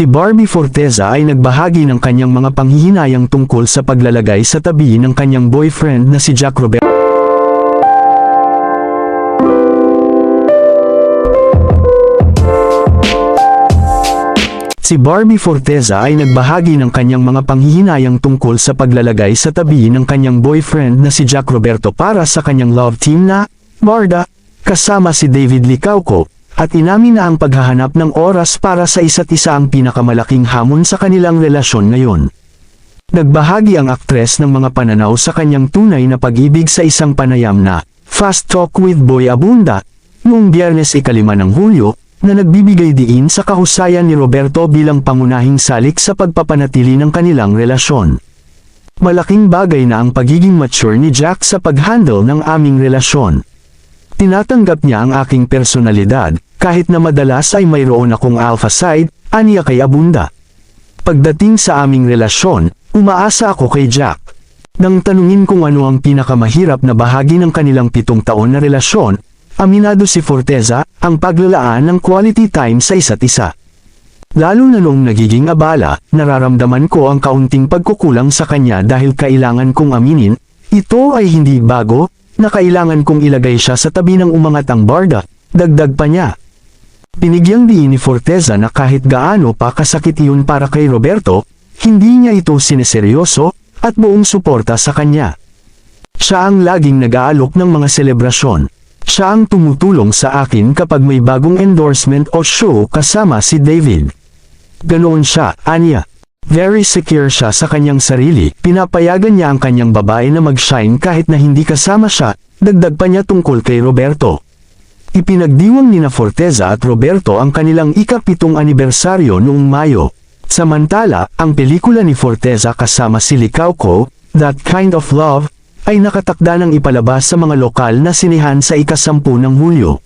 Si Barbie Forteza ay nagbahagi ng kanyang mga panghihinayang tungkol sa paglalagay sa tabi ng kanyang boyfriend na si Jack Roberto. Si Barbie Forteza ay nagbahagi ng kanyang mga panghihinayang tungkol sa paglalagay sa tabi ng kanyang boyfriend na si Jack Roberto para sa kanyang love team na, Barda, kasama si David Licauco, at inamin na ang paghahanap ng oras para sa isa't isa ang pinakamalaking hamon sa kanilang relasyon ngayon. Nagbahagi ang aktres ng mga pananaw sa kanyang tunay na pag-ibig sa isang panayam na, Fast Talk with Boy Abunda, noong biyernes ikalima ng Hulyo, na nagbibigay diin sa kahusayan ni Roberto bilang pangunahing salik sa pagpapanatili ng kanilang relasyon. Malaking bagay na ang pagiging mature ni Jack sa pag-handle ng aming relasyon. Tinatanggap niya ang aking personalidad, kahit na madalas ay mayroon akong alpha side, aniya kay Abunda. Pagdating sa aming relasyon, umaasa ako kay Jack. Nang tanungin kung ano ang pinakamahirap na bahagi ng kanilang pitong taon na relasyon, aminado si Forteza, ang paglalaan ng quality time sa isa't isa. Lalo na noong nagiging abala, nararamdaman ko ang kaunting pagkukulang sa kanya dahil kailangan kong aminin, ito ay hindi bago, na kailangan kong ilagay siya sa tabi ng umangat ang barda, dagdag pa niya. Pinigyang diin ni Forteza na kahit gaano pa kasakit iyon para kay Roberto, hindi niya ito sineseryoso, at buong suporta sa kanya. Siya ang laging nag-aalok ng mga selebrasyon. Siya ang tumutulong sa akin kapag may bagong endorsement o show kasama si David. Ganoon siya, Anya. Very secure siya sa kanyang sarili, pinapayagan niya ang kanyang babae na mag-shine kahit na hindi kasama siya, dagdag pa niya tungkol kay Roberto. Ipinagdiwang ni na Forteza at Roberto ang kanilang ikapitong anibersaryo noong Mayo. Samantala, ang pelikula ni Forteza kasama si Licauco, That Kind of Love, ay nakatakda ng ipalabas sa mga lokal na sinihan sa ikasampu ng Hulyo.